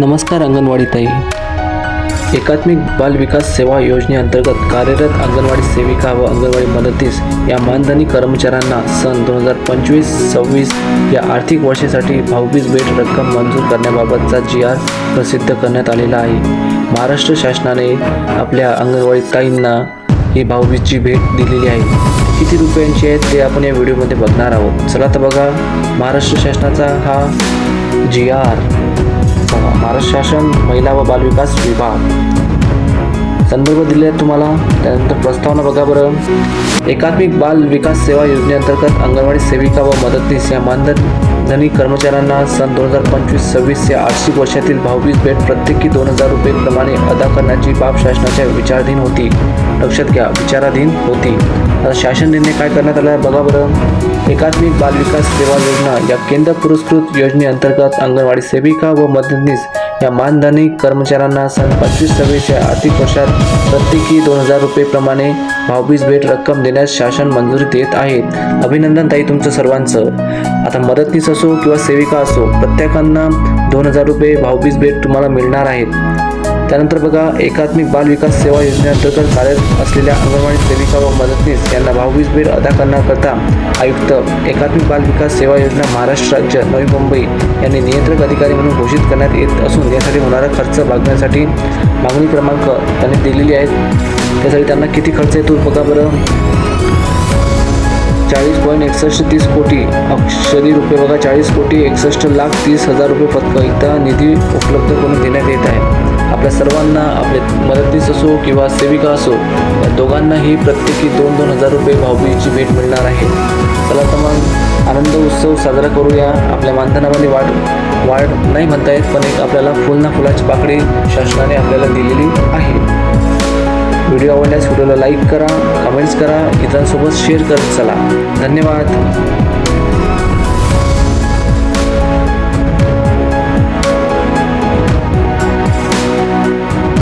नमस्कार अंगणवाडी ताई. एकात्मिक बाल विकास सेवा योजनेअंतर्गत कार्यरत अंगणवाडी सेविका व अंगणवाडी मदतीस या मानधनी कर्मचाऱ्यांना सन दोन हजार पंचवीस सव्वीस या आर्थिक वर्षासाठी भाऊबीज भेट रक्कम मंजूर करण्याबाबतचा जी आर प्रसिद्ध करण्यात आलेला आहे. महाराष्ट्र शासनाने आपल्या अंगणवाडी ताईंना ही भाऊबीजची भेट दिलेली आहे. किती रुपयांची आहे ते आपण या व्हिडिओमध्ये बघणार आहोत. चला तर बघा महाराष्ट्र शासनाचा हा जी आर बघा महाराष्ट्र शासन महिला व बालविकास विभाग. संदर्भ दिले आहेत तुम्हाला. त्यानंतर प्रस्तावना बघा बरं. एकात्मिक बाल विकास सेवा योजनेअंतर्गत अंगणवाडी सेविका व मदतनीस या मानधनी कर्मचाऱ्यांना सन दोन हजार पंचवीस सव्वीस या आर्थिक वर्षातील भाववीस भेट प्रत्येकी दोन हजार रुपये प्रमाणे अदा करण्याची बाब शासनाच्या विचाराधीन होती. लक्षात घ्या विचाराधीन होती. आता शासन निर्णय काय करण्यात आला आहे बघा बरं. एकात्मिक बालविकास सेवा योजना या केंद्र पुरस्कृत योजनेअंतर्गत अंगणवाडी सेविका व मदतनीस या मानधनी कर्मचाऱ्यांना सन पंचवीस सव्वीसच्या आर्थिक वर्षात प्रत्येकी दोन हजार रुपयेप्रमाणे भाऊबीज भेट रक्कम देण्यास शासन मंजुरी देत आहेत अभिनंदन ताई तुमचं सर्वांचं. आता मदतनीस असो किंवा सेविका असो प्रत्येकांना दोन हजार रुपये भाऊबीज भेट तुम्हाला मिळणार आहेत. त्यानंतर बघा एकात्मिक बाल विकास सेवा योजनेअंतर्गत कार्यरत असलेल्या अंगणवाडी सेविका व मदतनीस यांना भाऊबीज भेट अदा करण्याकरता आयुक्त एकात्मिक बाल विकास सेवा योजना महाराष्ट्र राज्य नवी मुंबई यांनी नियंत्रक अधिकारी म्हणून घोषित करण्यात येत असून यासाठी होणारा खर्च भागण्यासाठी मागणी क्रमांक त्यांनी दिलेली आहेत त्यासाठी त्यांना किती खर्च येतो बघा बरं. चाळीस पॉईंट एकसष्ट तीस कोटी अक्षरी रुपये बघा चाळीस कोटी एकसष्ट लाख तीस हजार रुपये पत्क इथं निधी उपलब्ध करून देण्यात येत आहे. आपल्या सर्वांना आपले मदतीस असो किंवा सेविका असो या दोघांनाही प्रत्येकी दोन दोन हजार रुपये भाऊबीची भेट मिळणार आहे. चला तर मग आनंद उत्सव साजरा करूया. आपल्या मानधनामध्ये वाढ वाढ नाही म्हणता येत पण एक आपल्याला फुल ना फुलाची पाकडी शासनाने आपल्याला दिलेली आहे. आवडल्यास व्हिडिओला लाईक करा कमेंट्स करा इतरांसोबत शेअर करत चला. धन्यवाद.